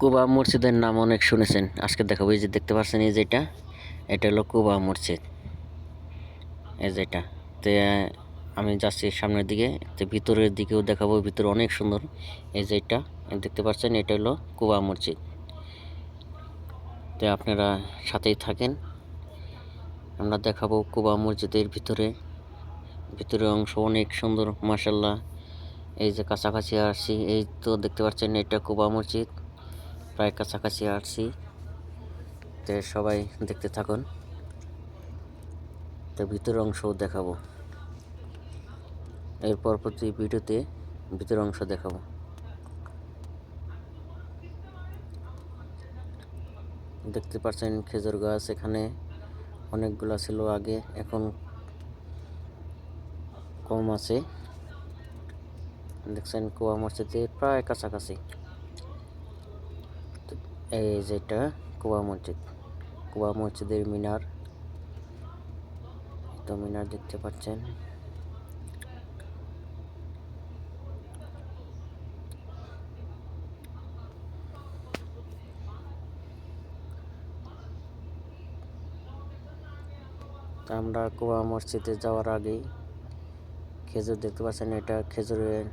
কুবা মসজিদের নাম অনেক শুনেছেন। আজকে দেখাবো, এই যে দেখতে পাচ্ছেন, এই যেটা, এটা হলো কুবা মসজিদ। এই যেটা, তো, আমি যাচ্ছি সামনের দিকে, তো ভিতরের দিকেও দেখাবো, ভিতরে অনেক সুন্দর। এই যে এটা দেখতে পাচ্ছেন, এটা হলো কুবা মসজিদ। তো আপনারা সাথেই থাকেন। আমরা দেখাবো কুবা মসজিদের ভিতরে ভিতরের অংশ অনেক সুন্দর মাসাল্লাহ এই যে কাছাকাছি আসছি, এই তো দেখতে পাচ্ছেন, এটা কুবা মসজিদ। প্রায় কাছাকাছি আসছি। তো সবাই দেখতে থাকুন। তো ভিতরের অংশও দেখাবো। এর পরবর্তী ভিডিওতে ভিতরের অংশ দেখাবো। দেখতে পাচ্ছেন খেজুর গাছ এখানে অনেকগুলা ছিল আগে, এখন কম আছে। দেখছেন কুয়া মসজিদে প্রায় কাছাকাছি। এই যেটা কুয়া মসজিদ। কুয়া মসজিদের মিনার। তো মিনার দেখতে পাচ্ছেন। আমরা কুয়া মসজিদে যাওয়ার আগেই খেজুর দেখতে পাচ্ছেন, এটা খেজুরের